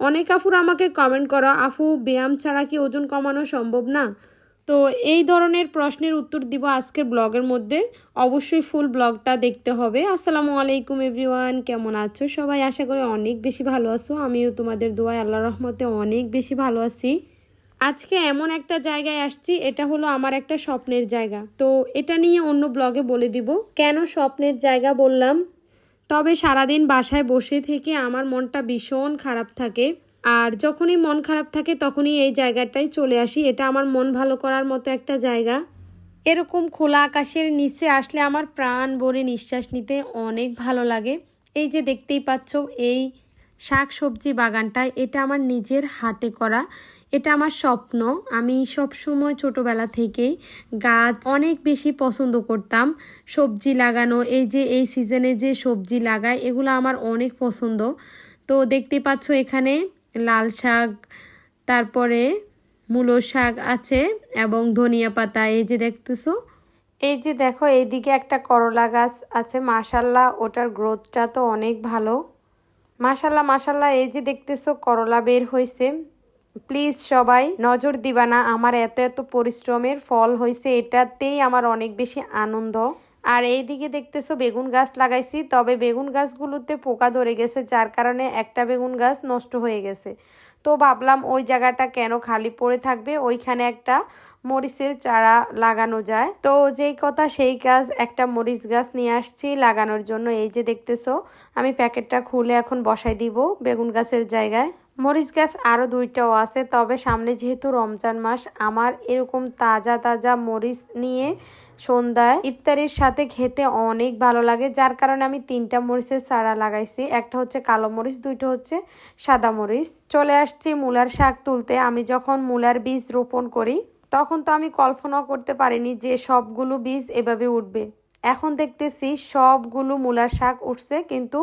অনেক আফুরা আমাকে কমেন্ট করো, আফু, ব্যায়াম ছাড়া কি ওজন কমানো সম্ভব না? তো এই ধরনের প্রশ্নের উত্তর দিব আজকের ব্লগের মধ্যে। অবশ্যই ফুল ব্লগটা দেখতে হবে। আসসালামু আলাইকুম এভরিওয়ান কেমন আছো সবাই? আশা করি অনেক বেশি ভালো আছো। আমিও তোমাদের দোয়া আল্লাহ রহমতে অনেক বেশি ভালো আছি। আজকে এমন একটা জায়গায় আসছি, এটা হলো আমার একটা স্বপ্নের জায়গা। তো এটা নিয়ে অন্য ব্লগে বলে দিব। কেন স্বপ্নের জায়গা বললাম? তবে সারাদিন বাসায় বসে থেকে আমার মনটা ভীষণ খারাপ থাকে। আর যখনই মন খারাপ থাকে, তখনই এই জায়গাটায় চলে আসি। এটা আমার মন ভালো করার মতো একটা জায়গা। এরকম খোলা আকাশের নিচে আসলে আমার প্রাণ ভরে নিঃশ্বাস নিতে অনেক ভালো লাগে। এই যে দেখতেই পাচ্ছ, এই শাক সবজি বাগানটা এটা আমার নিজের হাতে করা, এটা আমার স্বপ্ন। আমি সব সময় ছোটবেলা থেকেই গাছ অনেক বেশি পছন্দ করতাম। সবজি লাগানো, এই যে এই সিজনে যে সবজি লাগায় এগুলো আমার অনেক পছন্দ। তো দেখতে পাচ্ছ এখানে লাল শাক, তারপরে মূলো শাক আছে এবং ধনিয়া পাতা, এই যে দেখতেছো। এই যে দেখো, এইদিকে একটা করলা গাছ আছে, মাশাল্লাহ, ওটার গ্রোথটা তো অনেক ভালো। মাশাল্লাহ মাশাল্লাহ, এই যে দেখতেছো করলা বের হয়েছে। প্লিজ সবাই নজর দিবা না, আমার এত এত পরিশ্রমের ফল হয়েছে, এটাতেই আমার অনেক বেশি আনন্দ। আর এই দিকে দেখতেছো বেগুন গাছ লাগাইছি, তবে বেগুন গাছগুলোতে পোকা ধরে গেছে, যার কারণে একটা বেগুন গাছ নষ্ট হয়ে গেছে। তো ভাবলাম ওই জায়গাটা কেন খালি পড়ে থাকবে? ওইখানে একটা মরিচের চারা লাগানো যায়। তো যেই কথা সেই কাজ একটা মরিচ গাছ নিয়ে আসছি লাগানোর জন্য। এই যে দেখতেছো, আমি প্যাকেটটা খুলে এখন বসাই দিব বেগুন গাছের জায়গায়। মরিচ গাছ আরও দুইটাও আছে, তবে সামনে যেহেতু রমজান মাস, আমার এরকম তাজা তাজা মরিচ নিয়ে সন্ধ্যায় ইফতারির সাথে খেতে অনেক ভালো লাগে, যার কারণে আমি তিনটা মরিচের চারা লাগাইছি। একটা হচ্ছে কালো মরিচ, দুইটা হচ্ছে সাদা মরিচ। চলে আসছি মূলার শাক তুলতে। আমি যখন মূলার বীজ রোপণ করি, তখন তো আমি কল্পনাও করতে পারিনি যে সবগুলো বীজ এভাবে উঠবে। এখন দেখতেছি সবগুলো মূলার শাক উঠছে, কিন্তু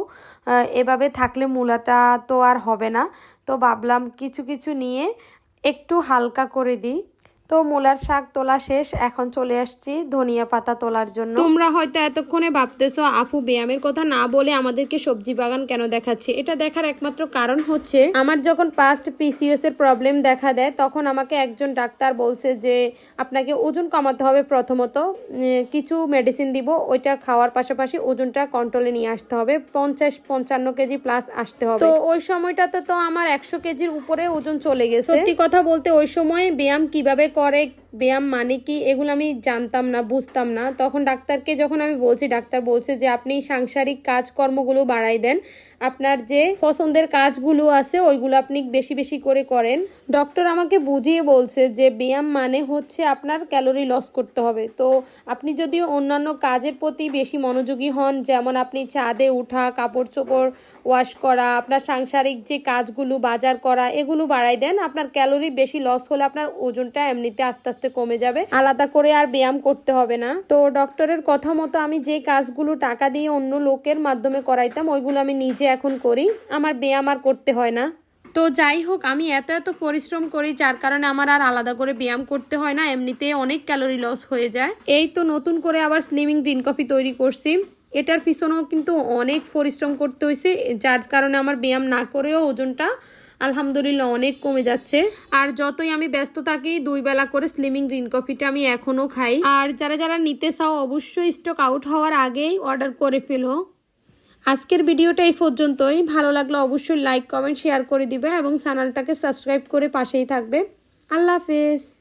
এভাবে থাকলে মূলাটা তো আর হবে না। তো ভাবলাম কিছু কিছু নিয়ে একটু হালকা করে দিই। তো মূলার শাক তোলা শেষ এখন চলে আসছি ধনিয়া পাতা তোলার জন্য। তোমরা হয়তো এতক্ষণে ভাবতেছো আপু ব্যায়ামের কথা না বলে আমাদেরকে সবজি বাগান কেন দেখাচ্ছে? এটা দেখার একমাত্র কারণ হচ্ছে আমার যখন পাস্ট পিসিএস এর প্রবলেম দেখা দেয় তখন আমাকে একজন ডাক্তার বলছে যে আপনাকে ওজন কমাতে হবে প্রথমত কিছু মেডিসিন দিব ওইটা খাওয়ার পাশাপাশি ওজনটা কন্ট্রোলে নিয়ে আসতে হবে পঞ্চাশ পঞ্চান্ন কেজি প্লাস আসতে হবে। তো ওই সময়টাতে তো আমার একশো কেজির উপরে ওজন চলে গেছে। সত্যি কথা বলতে ওই সময় ব্যায়াম কীভাবে করে ব্যায়াম মানে কি, এগুলো আমি জানতাম না, বুঝতাম না। তখন ডাক্তারকে যখন আমি বলছি, ডাক্তার বলছে যে, আপনি সাংসারিক কাজকর্মগুলো বাড়াই দেন। আপনার যে পছন্দের কাজগুলো আছে, ওইগুলো আপনি বেশি বেশি করে করেন। ডক্টর আমাকে বুঝিয়ে বলছে যে, ব্যায়াম মানে হচ্ছে আপনার ক্যালোরি লস করতে হবে। তো আপনি যদি অন্যান্য কাজের প্রতি বেশি মনোযোগী হন, যেমন আপনি ছাদে উঠা কাপড় চোপড় ওয়াশ করা, আপনার সাংসারিক যে কাজগুলো বাজার করা, এগুলো বাড়াই দেন, আপনার ক্যালোরি বেশি লস হলে আপনার ওজনটা এমনিতে আস্তে আস্তে আস্তে কমে যাবে। আলাদা করে আর ব্যায়াম করতে হবে না। তো ডক্টরের কথা মতো আমি যে কাজগুলো টাকা দিয়ে অন্য লোকের মাধ্যমে করাইতাম, ওইগুলো আমি নিজে এখন করি। আমার ব্যায়াম আর করতে হয় না। তো যাই হোক, আমি এত এত পরিশ্রম করি, যার কারণে আমার আর আলাদা করে ব্যায়াম করতে হয় না। এমনিতে অনেক ক্যালোরি লস হয়ে যায়। এই তো নতুন করে আবার স্লিমিং গ্রিন কফি তৈরি করছি। এটার পিছনেও কিন্তু অনেক পরিশ্রম করতে হয়েছে, যার কারণে আমার ব্যায়াম না করেও ওজনটা আলহামদুলিল্লাহ অনেক কমে যাচ্ছে। আর যতই আমি ব্যস্ত থাকি, দুই বেলা করে স্লিমিং গ্রিন কফিটা আমি এখনও খাই। আর যারা যারা নিতে চাও, অবশ্যই স্টক আউট হওয়ার আগেই অর্ডার করে ফেলো। আজকের ভিডিওটা এই পর্যন্তই। ভালো লাগলে অবশ্যই লাইক কমেন্ট শেয়ার করে দিবে এবং চ্যানেলটাকে সাবস্ক্রাইব করে পাশেই থাকবে। আল্লাহ হাফেজ।